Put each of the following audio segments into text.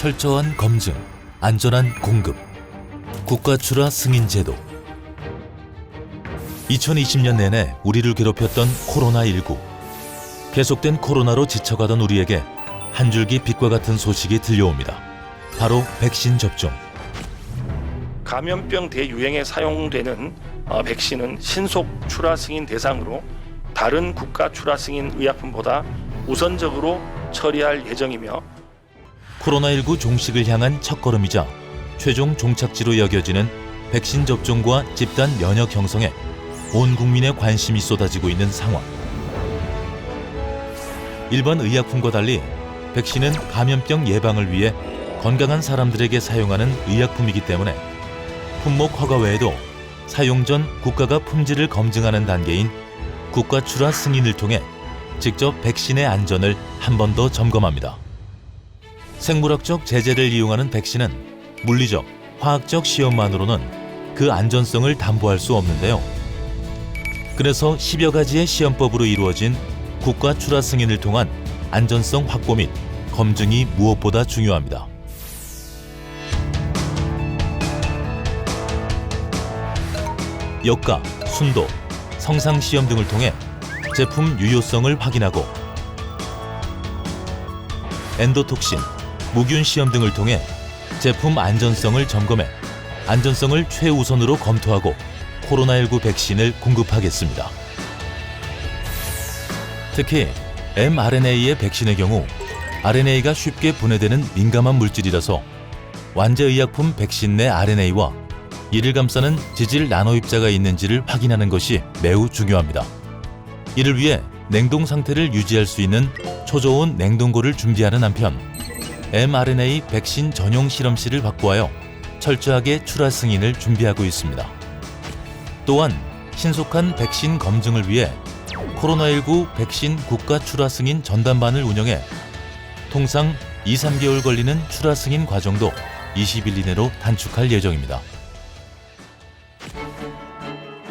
철저한 검증, 안전한 공급, 국가 출하 승인 제도. 2020년 내내 우리를 괴롭혔던 코로나19. 계속된 코로나로 지쳐가던 우리에게 한 줄기 빛과 같은 소식이 들려옵니다. 바로 백신 접종. 감염병 대유행에 사용되는 어, 백신은 신속 출하 승인 대상으로 다른 국가 출하 승인 의약품보다 우선적으로 처리할 예정이며 코로나19 종식을 향한 첫걸음이자 최종 종착지로 여겨지는 백신 접종과 집단 면역 형성에 온 국민의 관심이 쏟아지고 있는 상황. 일반 의약품과 달리 백신은 감염병 예방을 위해 건강한 사람들에게 사용하는 의약품이기 때문에 품목 허가 외에도 사용 전 국가가 품질을 검증하는 단계인 국가 출하 승인을 통해 직접 백신의 안전을 한 번 더 점검합니다. 생물학적 제재를 이용하는 백신은 물리적, 화학적 시험만으로는 그 안전성을 담보할 수 없는데요. 그래서 10여 가지의 시험법으로 이루어진 국가 출하 승인을 통한 안전성 확보 및 검증이 무엇보다 중요합니다. 역가, 순도, 성상 시험 등을 통해 제품 유효성을 확인하고 엔도톡신, 무균 시험 등을 통해 제품 안전성을 점검해 안전성을 최우선으로 검토하고 코로나19 백신을 공급하겠습니다. 특히 mRNA의 백신의 경우 RNA가 쉽게 분해되는 민감한 물질이라서 완제의약품 백신 내 RNA와 이를 감싸는 지질 나노 입자가 있는지를 확인하는 것이 매우 중요합니다. 이를 위해 냉동 상태를 유지할 수 있는 초저온 냉동고를 준비하는 한편 mRNA 백신 전용 실험실을 확보하여 철저하게 출하 승인을 준비하고 있습니다. 또한 신속한 백신 검증을 위해 코로나19 백신 국가 출하 승인 전담반을 운영해 통상 2, 3개월 걸리는 출하 승인 과정도 20일 이내로 단축할 예정입니다.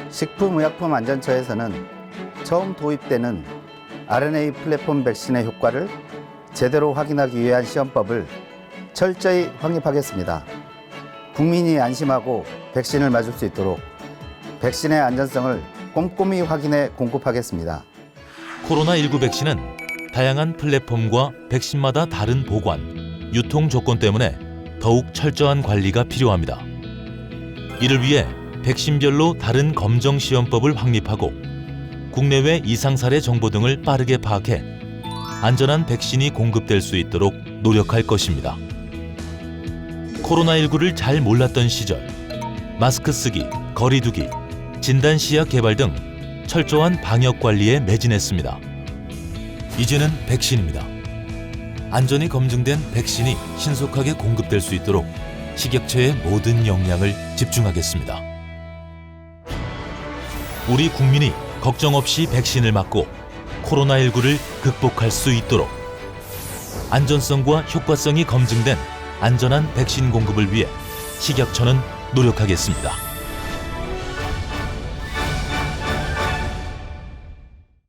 식품의약품안전처에서는 처음 도입되는 RNA 플랫폼 백신의 효과를 제대로 확인하기 위한 시험법을 철저히 확립하겠습니다. 국민이 안심하고 백신을 맞을 수 있도록 백신의 안전성을 꼼꼼히 확인해 공급하겠습니다. 코로나19 백신은 다양한 플랫폼과 백신마다 다른 보관, 유통 조건 때문에 더욱 철저한 관리가 필요합니다. 이를 위해 백신별로 다른 검정 시험법을 확립하고 국내외 이상 사례 정보 등을 빠르게 파악해 안전한 백신이 공급될 수 있도록 노력할 것입니다. 코로나19를 잘 몰랐던 시절 마스크 쓰기, 거리 두기, 진단 시약 개발 등 철저한 방역 관리에 매진했습니다. 이제는 백신입니다. 안전이 검증된 백신이 신속하게 공급될 수 있도록 식약처의 모든 역량을 집중하겠습니다. 우리 국민이 걱정 없이 백신을 맞고 코로나19를 극복할 수 있도록 안전성과 효과성이 검증된 안전한 백신 공급을 위해 식약처는 노력하겠습니다.